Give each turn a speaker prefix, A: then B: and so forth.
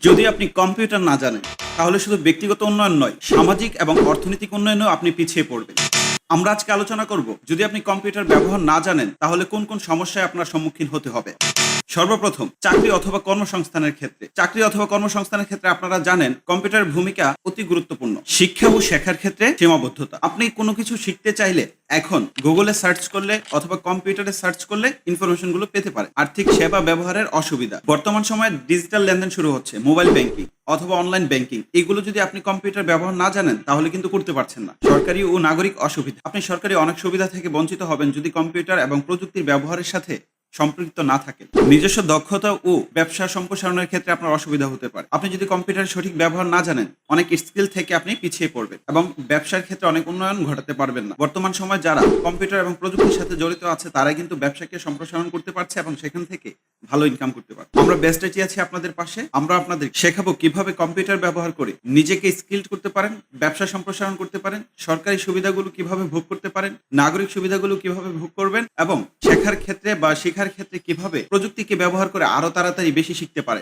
A: যদি আপনি কম্পিউটার না জানেন, তাহলে শুধু ব্যক্তিগত উন্নয়ন নয়, সামাজিক এবং অর্থনৈতিক উন্নয়নেও আপনি পিছিয়ে পড়বেন। আমরা আজকে আলোচনা করব, যদি আপনি কম্পিউটার ব্যবহার না জানেন, তাহলে কোন কোন সমস্যায় আপনার সম্মুখীন হতে হবে? সর্বপ্রথম, চাকরি অথবা কর্মসংস্থানের ক্ষেত্রে। চাকরি অথবা কর্মসংস্থানের ক্ষেত্রে আপনারা জানেন, কম্পিউটারের ভূমিকা অতি গুরুত্বপূর্ণ। শিক্ষা ও শেখার ক্ষেত্রে সীমাবদ্ধতা। আপনি কোনো কিছু শিখতে চাইলে এখন গুগলে সার্চ করলে অথবা কম্পিউটারে সার্চ করলে ইনফরমেশনগুলো পেতে পারে। আর্থিক সেবা ব্যবহারের অসুবিধা। বর্তমান সময়ে ডিজিটাল লেনদেন শুরু হচ্ছে মোবাইল ব্যাংকিং অথবা অনলাইন ব্যাংকিং এগুলো যদি আপনি কম্পিউটার ব্যবহার না জানেন, তাহলে কিন্তু করতে পারছেন না। সরকারি ও নাগরিক অসুবিধা। আপনি সরকারি অনেক সুবিধা থেকে বঞ্চিত হবেন যদি কম্পিউটার এবং প্রযুক্তির ব্যবহারের সাথে সম্পৃক্ত না থাকেন নিজস্ব দক্ষতা ও ব্যবসা সম্প্রসারণের ক্ষেত্রে আপনার অসুবিধা হতে পারে। আপনি যদি কম্পিউটারের সঠিক ব্যবহার না জানেন, অনেক স্কিল থেকে আপনি পিছিয়ে পড়বেন এবং ব্যবসার ক্ষেত্রে অনেক উন্নয়ন ঘটাতে পারবেন না। বর্তমান সময়ে যারা কম্পিউটার এবং প্রযুক্তির সাথে জড়িত আছে, তারাই কিন্তু ব্যবসাকে সম্প্রসারণ করতে পারছে এবং সেখান থেকে ভালো ইনকাম করতে পারছে। আমরা বেস্ট এটি আছি আপনাদের পাশে। আমরা আপনাদের শেখাবো কীভাবে কম্পিউটার ব্যবহার করে নিজেকে স্কিল্ড করতে পারেন, ব্যবসা সম্প্রসারণ করতে পারেন, সরকারি সুবিধাগুলো কীভাবে ভোগ করতে পারেন, নাগরিক সুবিধাগুলো কীভাবে ভোগ করবেন এবং শেখার ক্ষেত্রে বা শেখার ক্ষেত্রে কীভাবে প্রযুক্তিকে ব্যবহার করে আরও তাড়াতাড়ি বেশি শিখতে পারেন